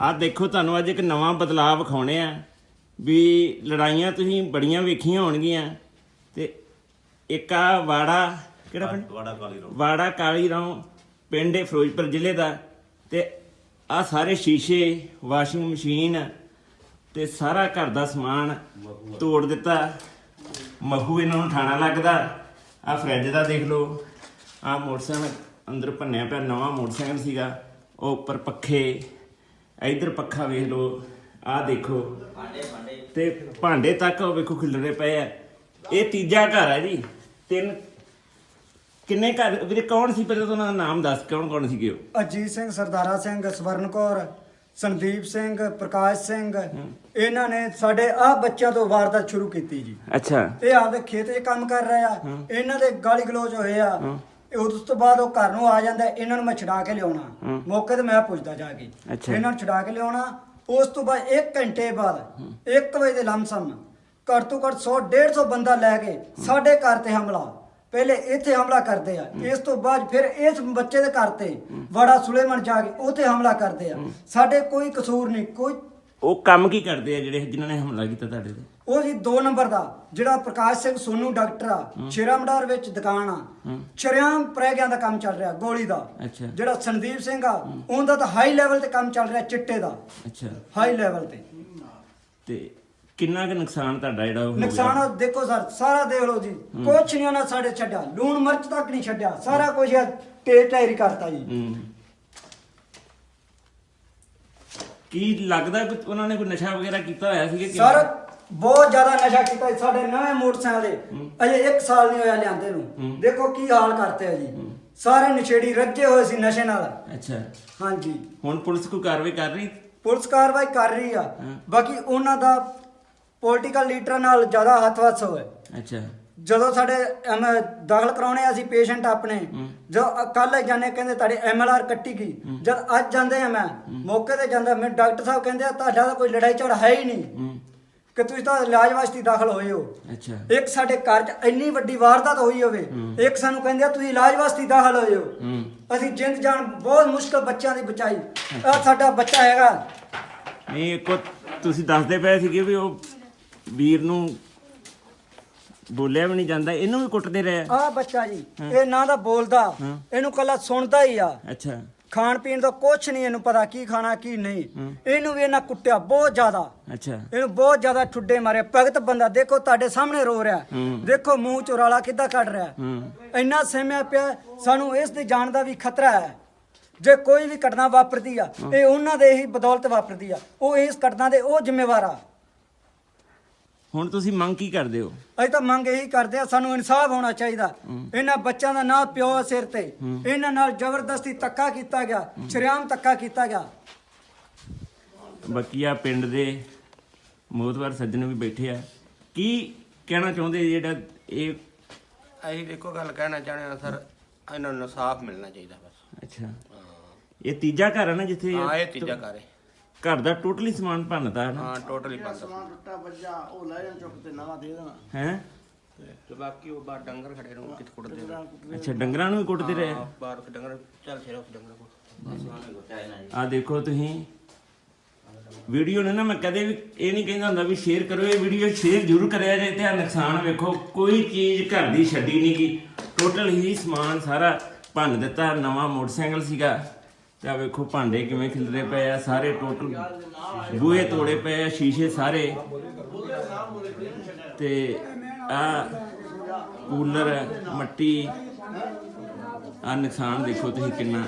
ਆ ਦੇਖੋ ਤੁਹਾਨੂੰ ਅੱਜ ਇੱਕ ਨਵਾਂ ਬਦਲਾਅ ਵਿਖਾਉਣੇ ਆ ਵੀ ਲੜਾਈਆਂ ਤੁਸੀਂ ਬੜੀਆਂ ਵੇਖੀਆਂ ਹੋਣਗੀਆਂ ਤੇ ਇੱਕ ਆ ਵਾੜਾ ਕਿਹੜਾ ਪਿੰਡ? ਵਾੜਾ ਕਾਲੀ ਰੋ ਵਾੜਾ ਕਾਲੀ ਰਾਉ ਪਿੰਡ ਫਿਰੋਜ਼ਪੁਰ ਜ਼ਿਲ੍ਹੇ ਦਾ ਤੇ ਆ ਸਾਰੇ ਸ਼ੀਸ਼ੇ ਵਾਸ਼ਿੰਗ ਮਸ਼ੀਨ ਤੇ ਸਾਰਾ ਘਰ ਦਾ ਸਮਾਨ ਤੋੜ ਦਿੱਤਾ। ਮਹੂ ਇਹਨਾਂ ਨੂੰ ਠਾਣਾ ਲੱਗਦਾ। ਆ ਫਰਿੱਜ ਦਾ ਦੇਖ ਲਓ। ਆ ਮੋਟਰਸਾਈਕਲ ਅੰਦਰ ਭੰਨਿਆ ਪਿਆ ਨਵਾਂ ਮੋਟਰਸਾਈਕਲ ਸੀਗਾ। ਉਹ ਉੱਪਰ ਪੱਖੇ ਇਧਰ ਪੱਖਾ ਵੇਖ ਲਓ ਆ ਦੇਖੋ। ਤੇ ਭਾਂਡੇ ਤੱਕ ਉਹ ਵੇਖੋ ਖਿਲਰੇ ਪਏ ਆ। ਇਹ ਤੀਜਾ ਘਰ ਹੈ ਜੀ। ਤਿੰਨ ਕਿੰਨੇ ਘਰ? ਵੀਰੇ ਕੌਣ ਸੀ ਪਹਿਲਾਂ ਤਾਂ ਉਹਨਾਂ ਦਾ ਨਾਮ ਦੱਸ ਕੌਣ ਕੌਣ ਸੀਗੇ ਉਹ? ਅਜੀਤ ਸਿੰਘ ਸਰਦਾਰਾ ਸਿੰਘ ਸਵਰਨ ਕੌਰ ਸੰਦੀਪ ਸਿੰਘ ਪ੍ਰਕਾਸ਼ ਸਿੰਘ। ਇਹਨਾਂ ਨੇ ਸਾਡੇ ਆ ਬੱਚਿਆਂ ਤੋਂ ਵਾਰਦਾਤ ਸ਼ੁਰੂ ਕੀਤੀ ਜੀ। ਅੱਛਾ। ਇਹ ਆਪਦੇ ਖੇਤ 'ਚ ਕੰਮ ਕਰ ਰਹੇ ਆ। ਇਹਨਾਂ ਦੇ ਗਾਲੀ ਗਲੋਚ ਹੋਏ ਆ। ਇਹ ਉਸ ਤੋਂ ਬਾਅਦ ਉਹ ਘਰ ਨੂੰ ਆ ਜਾਂਦਾ ਇਹਨਾਂ ਨੂੰ ਮੈਂ ਛਡਾ ਕੇ ਲਿਆਉਣਾ। ਮੌਕੇ ਤੇ ਮੈਂ ਪੁੱਛਦਾ ਜਾ ਕੇ। ਇਹਨਾਂ ਨੂੰ ਛਡਾ ਕੇ ਲਿਆਉਣਾ। ਉਸ ਤੋਂ ਬਾਅਦ 1 ਘੰਟੇ ਬਾਅਦ 1 ਵਜੇ ਦੇ ਲਮਸਮ ਘੱਟ ਤੋਂ ਘੱਟ 100 150 ਬੰਦਾ ਲੈ ਕੇ ਸਾਡੇ ਘਰ ਤੇ ਹਮਲਾ। ਪਹਿਲੇ ਇੱਥੇ ਹਮਲਾ ਕਰਦੇ ਆ। ਇਸ ਤੋਂ ਬਾਅਦ ਫਿਰ ਇਸ ਬੱਚੇ ਦੇ ਘਰ ਤੇ ਵੜਾ ਸੁਲੇਮਨ ਜਾ ਕੇ ਉੱਥੇ ਹਮਲਾ ਕਰਦੇ ਆ। ਸਾਡੇ ਕੋਈ ਕਸੂਰ ਨਹੀਂ ਕੋਈ ਉਹ ਕੰਮ ਕੀ ਕਰਦੇ ਆ ਜਿਹੜੇ ਜਿਨ੍ਹਾਂ ਨੇ ਹਮਲਾ ਕੀਤਾ ਤੁਹਾਡੇ ਤੇ? ਉਹ ਜੀ 2 ਨੰਬਰ ਦਾ ਜਿਹੜਾ ਪ੍ਰਕਾਸ਼ ਸਿੰਘ ਸੋਨੂ ਡਾਕਟਰ ਆ ਸ਼ੇਰਾਮਡਾਰ ਵਿੱਚ ਦੁਕਾਨ ਆ। ਸ਼ਰਿਆਮ ਪ੍ਰੈਗਿਆਂ ਦਾ ਕੰਮ ਚੱਲ ਰਿਹਾ ਗੋਲੀ ਦਾ। ਅੱਛਾ। ਜਿਹੜਾ ਸੰਦੀਪ ਸਿੰਘ ਆ ਉਹਦਾ ਤਾਂ ਹਾਈ ਲੈਵਲ ਤੇ ਕੰਮ ਚੱਲ ਰਿਹਾ ਚਿੱਟੇ ਦਾ। ਅੱਛਾ। ਹਾਈ ਲੈਵਲ ਤੇ। ਤੇ ਕਿੰਨਾ ਕੁ ਨੁਕਸਾਨ ਤੁਹਾਡਾ ਜਿਹੜਾ ਉਹ? ਨੁਕਸਾਨ ਦੇਖੋ ਸਰ ਸਾਰਾ ਦੇਖ ਲਓ ਜੀ। ਕੁਛ ਨਹੀਂ ਉਹਨਾਂ ਸਾਡੇ ਛੱਡਿਆ ਲੂਣ ਮਿਰਚ ਤੱਕ ਨਹੀਂ ਛੱਡਿਆ ਸਾਰਾ ਕੁਝ ਟੇ ਟਾਇਰੀ ਕਰਤਾ ਜੀ ਹੂੰ ਕੀ ਲੱਗਦਾ ਕਿ ਉਹਨਾਂ ਨੇ ਕੋਈ ਨਸ਼ਾ ਵਗੈਰਾ ਕੀਤਾ ਹੋਇਆ ਸੀਗਾ ਕਿ ਸਰ ਬਹੁਤ ਜ਼ਿਆਦਾ ਨਸ਼ਾ ਕੀਤਾ ਜੀ। ਸਾਡੇ ਨਵੇਂ ਮੋਟਰਸਾਈਕਲ ਦੇ। ਅਜੇ 1 ਸਾਲ ਨਹੀਂ ਹੋਇਆ ਲਿਆਂਦੇ ਨੂੰ। ਦੇਖੋ ਕੀ ਹਾਲ ਕਰਤੇ ਆ ਜੀ। ਸਾਰੇ ਨਸ਼ੇੜੀ ਰੱਜੇ ਹੋਏ ਸੀ ਨਸ਼ੇ ਨਾਲ। ਅੱਛਾ। ਹਾਂਜੀ। ਹੁਣ ਪੁਲਿਸ ਕੋਈ ਕਾਰਵਾਈ ਕਰ ਰਹੀ? ਪੁਲਿਸ ਕਾਰਵਾਈ ਕਰ ਰਹੀ ਆ। ਬਾਕੀ ਉਹਨਾਂ ਦਾ ਪੋਲੀਟੀਕਲ ਲੀਡਰਾਂ ਨਾਲ ਜ਼ਿਆਦਾ ਹੱਥ-ਵੱਸ ਹੋਇਆ। ਅੱਛਾ। ਜਦੋਂ ਸਾਡੇ ਐਮ- ਦਾਖਲ ਕਰਾਉਣੇ ਆ ਅਸੀਂ ਪੇਸ਼ੈਂਟ ਆਪਣੇ ਜੋ ਕੱਲ ਜਾਣੇ ਕਹਿੰਦੇ ਤੁਹਾਡੀ ਐਮਐਲਆਰ ਕੱਟੀ ਗਈ। ਜਦ ਅੱਜ ਜਾਂਦੇ ਆ ਮੈਂ ਮੌਕੇ ਤੇ ਜਾਂਦਾ ਮੈਂ ਡਾਕਟਰ ਸਾਹਿਬ ਕਹਿੰਦੇ ਆ ਤੁਹਾਡਾ ਤਾਂ ਕੋਈ ਲੜਾਈ ਝਗੜਾ ਹੈ ਹੀ ਨਹੀਂ। ਕਿ ਤੁਸੀਂ ਤਾਂ ਇਲਾਜ ਵਾਸਤੇ ਦਾਖਲ ਹੋਏ ਹੋ। ਅੱਛਾ। ਇੱਕ ਸਾਡੇ ਘਰ 'ਚ ਇੰਨੀ ਵੱਡੀ ਵਾਰਦਾਤ ਹੋਈ ਹੋਵੇ ਇੱਕ ਸਾਨੂੰ ਕਹਿੰਦੇ ਆ ਤੁਸੀਂ ਇਲਾਜ ਵਾਸਤੇ ਦਾਖਲ ਹੋਏ ਹੋ। ਹੂੰ। ਅਸੀਂ ਜਿੰਦ ਜਾਨ ਬਹੁਤ ਮੁਸ਼ਕਲ ਬੱਚਿਆਂ ਦੀ ਬਚਾਈ। ਆ ਸਾਡਾ ਬੱਚਾ ਹੈਗਾ। ਨਹੀਂ ਇੱਕੋ ਤੁਸੀਂ ਦੱਸਦੇ ਪਏ ਸੀਗੇ ਵੀ ਉਹ ਵੀਰ ਨੂੰ ਬੋਲਿਆ ਵੀ ਨਹੀਂ ਜਾਂਦਾ ਇਹਨੂੰ ਵੀ ਕੁੱਟਦੇ ਰਹੇ? ਆ। ਬੱਚਾ ਜੀ ਇਹ ਨਾ ਤਾਂ ਬੋਲਦਾ ਇਹਨੂੰ ਕੱਲਾ ਸੁਣਦਾ ਹੀ ਆ। ਅੱਛਾ। ਖਾਣ ਪੀਣ ਦਾ ਕੁਛ ਨਹੀਂ ਇਹਨੂੰ ਪਤਾ ਕੀ ਖਾਣਾ ਕੀ ਨਹੀਂ। ਇਹਨੂੰ ਵੀ ਇਹਨਾਂ ਕੁੱਟਿਆ ਬਹੁਤ ਜ਼ਿਆਦਾ। ਅੱਛਾ। ਇਹਨੂੰ ਬਹੁਤ ਜ਼ਿਆਦਾ ਠੁੱਡੇ ਮਾਰੇ। ਭਗਤ ਬੰਦਾ ਦੇਖੋ ਤੁਹਾਡੇ ਸਾਹਮਣੇ ਰੋ ਰਿਹਾ। ਦੇਖੋ ਮੂੰਹ ਚੋਂ ਰਾਲਾ ਕਿੱਦਾਂ ਕੱਢ ਰਿਹਾ। ਇੰਨਾ ਸਹਿਮਿਆ ਪਿਆ ਸਾਨੂੰ ਇਸ ਦੀ ਜਾਣ ਦਾ ਵੀ ਖਤਰਾ ਹੈ। ਜੇ ਕੋਈ ਵੀ ਘਟਨਾ ਵਾਪਰਦੀ ਆ ਇਹ ਉਹਨਾਂ ਦੇ ਹੀ ਬਦੌਲਤ ਵਾਪਰਦੀ ਆ। ਉਹ ਇਸ ਘਟਨਾ ਦੇ ਉਹ ਜ਼ਿੰਮੇਵਾਰ ਆ। ਹੁਣ ਤੁਸੀਂ ਮੰਗ ਕੀ ਕਰਦੇ ਹੋ? ਅਸੀਂ ਤਾਂ ਮੰਗ ਇਹੀ ਕਰਦੇ ਆ ਸਾਨੂੰ ਇਨਸਾਫ ਹੋਣਾ ਚਾਹੀਦਾ। ਇਹਨਾਂ ਬੱਚਿਆਂ ਦਾ ਨਾਂ ਪਿਓ ਸਿਰ ਤੇ। ਇਹਨਾਂ ਨਾਲ ਜ਼ਬਰਦਸਤੀ ਧੱਕਾ ਕੀਤਾ ਗਿਆ ਸ਼ਰੇਆਮ ਧੱਕਾ ਕੀਤਾ ਗਿਆ। ਬਾਕੀ ਆ ਪਿੰਡ ਦੇ ਮੋਹਤਵਾਰ ਸੱਜਣ ਵੀ ਬੈਠੇ ਆ। ਕੀ ਕਹਿਣਾ ਚਾਹੁੰਦੇ ਜਿਹੜਾ ਇਹ? ਅਸੀਂ ਦੇਖੋ ਗੱਲ ਕਹਿਣਾ ਚਾਹੁੰਦੇ ਹਾਂ ਸਰ ਇਹਨਾਂ ਨੂੰ ਇਨਸਾਫ ਮਿਲਣਾ ਚਾਹੀਦਾ ਬਸ। ਅੱਛਾ। ਇਹ ਤੀਜਾ ਘਰ ਹੈ ਨਾ ਜਿੱਥੇ ਹਾਂ ਇਹ ਤੀਜਾ ਘਰ ਹੈ। ਘਰ ਦਾ ਟੋਟਲੀ ਸਮਾਨ ਭੰਨਦਾ ਹੈ ਨਾ? ਹਾਂ ਟੋਟਲੀ ਬੰਦ ਟੁੱਟਾ ਵੱਜਾ ਉਹ ਲੈ ਜਾਣ ਚੁੱਕ ਤੇ ਨਵਾਂ ਦੇ ਦੇਣਾ। ਹੈ? ਤੇ ਬਾਕੀ ਉਹ ਬਾਹਰ ਡੰਗਰ ਖੜੇ ਨੂੰ ਕਿਤ ਕੁੱਟਦੇ ਨੇ? ਅੱਛਾ ਡੰਗਰਾਂ ਨੂੰ ਵੀ ਕੁੱਟਦੇ ਰਹੇ? ਹਾਂ, ਬਾਹਰ ਡੰਗਰ ਚੱਲ ਫੇਰ ਉਸ ਡੰਗਰ ਕੋਲ। ਆ ਦੇਖੋ ਤੁਸੀਂ। ਵੀਡੀਓ ਨੇ ਨਾ ਮੈਂ ਕਦੇ ਵੀ ਇਹ ਨਹੀਂ ਕਹਿੰਦਾ ਹੁੰਦਾ ਵੀ ਸ਼ੇਅਰ ਕਰੋ ਇਹ ਵੀਡੀਓ ਸ਼ੇਅਰ ਜ਼ਰੂਰ ਕਰਿਆ ਜੇ ਤੇ ਆ ਨੁਕਸਾਨ ਵੇਖੋ ਕੋਈ ਚੀਜ਼ ਘਰ ਦੀ ਛੱਡੀ ਨਹੀਂ ਗਈ। ਟੋਟਲ ਹੀ ਸਮਾਨ ਸਾਰਾ ਭੰਨ ਦਿੱਤਾ ਨਵਾਂ ਮੋਟਰਸਾਈਕਲ ਸੀਗਾ। ਤੇ ਆ ਵੇਖੋ ਭਾਂਡੇ ਕਿਵੇਂ ਖਿਲਰੇ ਪਏ ਆ ਸਾਰੇ ਟੋਟਲ ਬੂਹੇ ਤੋੜੇ ਪਏ ਆ ਸ਼ੀਸ਼ੇ ਸਾਰੇ। ਤੇ ਆ ਕੂਲਰ ਮੱਟੀ ਆ ਨੁਕਸਾਨ ਦੇਖੋ ਤੁਸੀਂ ਕਿੰਨਾ।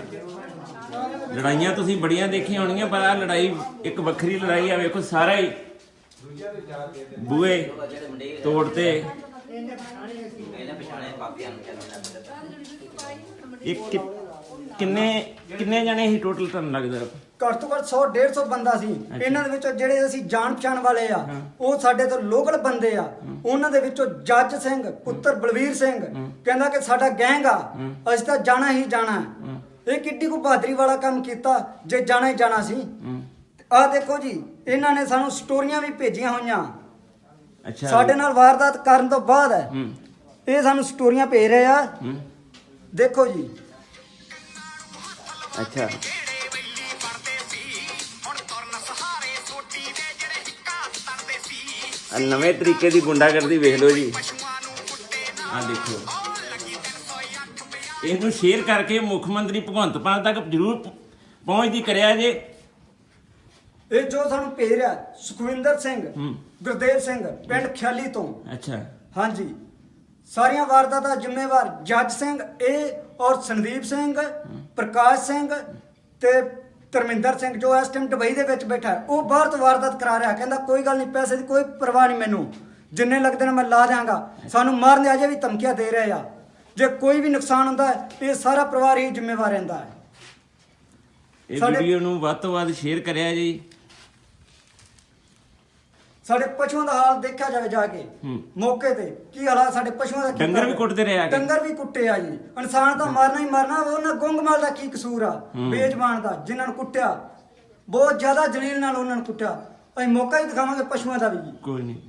ਲੜਾਈਆਂ ਤੁਸੀਂ ਬੜੀਆਂ ਦੇਖੀਆਂ ਹੋਣਗੀਆਂ ਪਰ ਆ ਲੜਾਈ ਇੱਕ ਵੱਖਰੀ ਲੜਾਈ ਆ ਵੇਖੋ ਸਾਰਾ ਹੀ ਬੂਏ ਤੋੜਤੇ। ਇਹ ਕਿ- ਕਿੰਨੇ ਕਿੰਨੇ ਜਣੇ ਸੀ ਟੋਟਲ ਤੁਹਾਨੂੰ ਲੱਗਦਾ? ਘੱਟ ਤੋਂ ਘੱਟ 100 150 ਬੰਦਾ ਸੀ। ਇਹਨਾਂ ਦੇ ਵਿੱਚੋਂ ਜਿਹੜੇ ਅਸੀਂ ਜਾਣ ਪਛਾਣ ਵਾਲੇ ਆ ਉਹ ਸਾਡੇ ਤੋਂ ਲੋਕਲ ਬੰਦੇ ਆ। ਉਹਨਾਂ ਦੇ ਵਿੱਚੋਂ ਜੱਜ ਸਿੰਘ ਪੁੱਤਰ ਬਲਵੀਰ ਸਿੰਘ ਕਹਿੰਦਾ ਕਿ ਸਾਡਾ ਗੈਂਗ ਆ ਅਸੀਂ ਤਾਂ ਜਾਣਾ ਹੀ ਜਾਣਾ। ਇਹ ਕਿੱਡੀ ਕੋ ਬਹਾਦਰੀ ਵਾਲਾ ਕੰਮ ਕੀਤਾ ਜੇ ਜਾਣਾ ਹੀ ਜਾਣਾ ਸੀ। ਆਹ ਦੇਖੋ ਜੀ ਇਹਨਾਂ ਨੇ ਸਾਨੂੰ ਸਟੋਰੀਆਂ ਵੀ ਭੇਜੀਆਂ ਹੋਈਆਂ। ਅੱਛਾ। ਸਾਡੇ ਨਾਲ ਵਾਰਦਾਤ ਕਰਨ ਤੋਂ ਬਾਅਦ ਇਹ ਸਾਨੂੰ ਸਟੋਰੀਆਂ ਭੇਜ ਰਹੇ ਆ। ਦੇਖੋ ਜੀ ਅੱਛਾ। ਆ ਨਵੇਂ ਤਰੀਕੇ ਦੀ ਗੁੰਡਾਗਰਦੀ ਵੇਖ ਲਓ ਜੀ। ਆ ਦੇਖੋ। ਇਹਨੂੰ ਸ਼ੇਅਰ ਕਰਕੇ ਮੁੱਖ ਮੰਤਰੀ ਭਗਵੰਤ ਮਾਨ ਤੱਕ ਜ਼ਰੂਰ ਪਹੁੰਚਦੀ ਕਰਿਆ ਜੇ। ਇਹ ਜੋ ਸਾਨੂੰ ਭੇਜ ਰਿਹਾ ਸੁਖਵਿੰਦਰ ਸਿੰਘ ਗੁਰਦੇਵ ਸਿੰਘ ਪਿੰਡ ਖਿਆਲੀ ਤੋਂ। ਅੱਛਾ। ਹਾਂਜੀ। ਸਾਰੀਆਂ ਵਾਰਦਾਤਾਂ ਜ਼ਿੰਮੇਵਾਰ ਜੱਜ ਸਿੰਘ ਇਹ ਔਰ ਸੰਦੀਪ ਸਿੰਘ ਪ੍ਰਕਾਸ਼ ਸਿੰਘ ਤੇ ਧਰਮਿੰਦਰ ਸਿੰਘ ਜੋ ਇਸ ਟਾਈਮ ਦੁਬਈ ਦੇ ਵਿੱਚ ਬੈਠਾ ਹੈ, ਉਹ ਬਾਹਰ ਤੋਂ ਵਾਰਦਾਤ ਕਰਾ ਰਿਹਾ ਕਹਿੰਦਾ ਕੋਈ ਗੱਲ ਨਹੀਂ ਪੈਸੇ ਦੀ ਕੋਈ ਪਰਵਾਹ ਨਹੀਂ ਮੈਨੂੰ। ਜਿੰਨੇ ਲੱਗਦੇ ਨੇ ਮੈਂ ਲਾ ਦਿਆਂਗਾ। ਸਾਨੂੰ ਮਾਰਨ ਦੇ ਅਜੇ ਵੀ ਧਮਕੀਆਂ ਦੇ ਰਹੇ ਆ। ਜੇ ਕੋਈ ਵੀ ਨੁਕਸਾਨ ਹੁੰਦਾ ਹੈ ਇਹ ਸਾਰਾ ਪਰਿਵਾਰ ਹੀ ਜ਼ਿੰਮੇਵਾਰ ਰਹਿੰਦਾ ਹੈ। ਇਹ ਸਾਡੇ- ਵੀਡੀਓ ਨੂੰ ਵੱਧ ਤੋਂ ਵੱਧ ਸ਼ੇਅਰ ਕਰਿਆ ਜੀ। ਸਾਡੇ ਪਸ਼ੂਆਂ ਦਾ ਹਾਲ ਦੇਖਿਆ ਜਾਵੇ ਜਾ ਕੇ। ਮੌਕੇ ਤੇ ਕੀ ਹਾਲਾਤ ਸਾਡੇ ਪਸ਼ੂਆਂ ਦਾ ਕੀ ਡੰਗਰ ਵੀ ਹਾਲ? ਕੁੱਟਦੇ ਰਹੇ ਆ ਕੇ? ਡੰਗਰ ਵੀ ਕੁੱਟੇ ਆ ਜੀ ਇਨਸਾਨ ਤਾਂ ਮਾਰਨਾ ਹੀ ਮਾਰਨਾ ਉਹਨਾਂ ਗੁੰਗਮਾਲ ਦਾ ਕੀ ਕਸੂਰ ਆ ਹੂੰ। ਬੇਜਮਾਨ ਦਾ ਜਿਨ੍ਹਾਂ ਨੂੰ ਕੁੱਟਿਆ ਬਹੁਤ ਜ਼ਿਆਦਾ ਜਲੀਲ ਨਾਲ ਉਹਨਾਂ ਨੂੰ ਕੁੱਟਿਆ ਅਸੀਂ ਮੌਕਾ ਹੀ ਦਿਖਾਵਾਂਗੇ ਪਸ਼ੂਆਂ ਦਾ ਵੀ ਕੋਈ ਨਹੀਂ